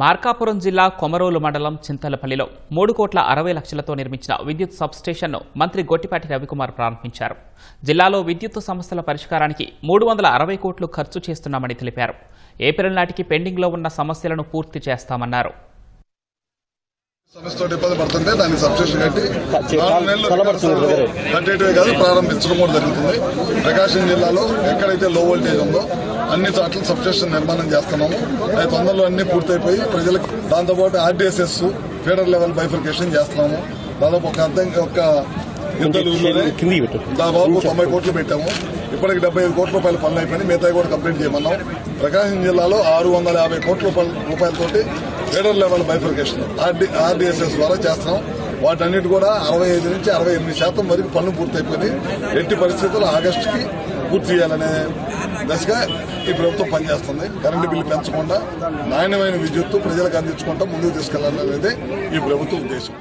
మార్కాపురం జిల్లా కొమరోలు మండలం చింతలపల్లిలో మూడు కోట్ల అరవై లక్షలతో నిర్మించిన విద్యుత్ సబ్స్టేషన్ను మంత్రి గొట్టిపాటి రవికుమార్ ప్రారంభించారు. జిల్లాలో విద్యుత్ సమస్యల పరిష్కారానికి మూడు వందల అరవై కోట్లు ఖర్చు చేస్తున్నామని తెలిపారు. ఏప్రిల్ నాటికి పెండింగ్లో ఉన్న సమస్యలను పూర్తి చేస్తామన్నారు. సమస్యతో ఇబ్బంది పడుతుంటే దాన్ని సబ్స్టేషన్ కట్టి నాలుగు నెలలు కట్టేటివే కాదు ప్రారంభించడం కూడా జరుగుతుంది. ప్రకాశం జిల్లాలో ఎక్కడైతే లో వోల్టేజ్ ఉందో అన్ని చోట్ల సబ్స్టేషన్ నిర్మాణం చేస్తున్నాము. అది తొందరలో అన్ని పూర్తయిపోయి ప్రజలకు దాంతోపాటు ఆర్డీఎస్ఎస్ ఫీడర్ లెవెల్ బైఫర్కేషన్ చేస్తున్నాము. దాదాపు ఒక అర్థం ఒక దాదాపు తొంభై కోట్లు పెట్టాము. ఇప్పటికి డెబ్బై ఐదు కోట్ల రూపాయల పనులు అయిపోయి మిగతా కూడా కంప్లీట్ చేయమన్నాం. ప్రకాశం జిల్లాలో ఆరు వందల యాభై కోట్ల రూపాయల రూపాయలతోటి federal level bifurcation RD RDSS ద్వారా చేస్తున్నాం. వాటన్నిటి కూడా అరవై ఐదు నుంచి అరవై ఎనిమిది శాతం వరకు పనులు పూర్తయిపోయి ఎట్టి పరిస్థితుల్లో ఆగస్టుకి పూర్తి చేయాలనే దశగా ఈ ప్రభుత్వం పనిచేస్తుంది. కరెంటు బిల్లు పెంచకుండా నాణ్యమైన విద్యుత్తు ప్రజలకు అందించుకుంటా ముందుకు తీసుకెళ్ళాలనేది ఈ ప్రభుత్వ ఉద్దేశం.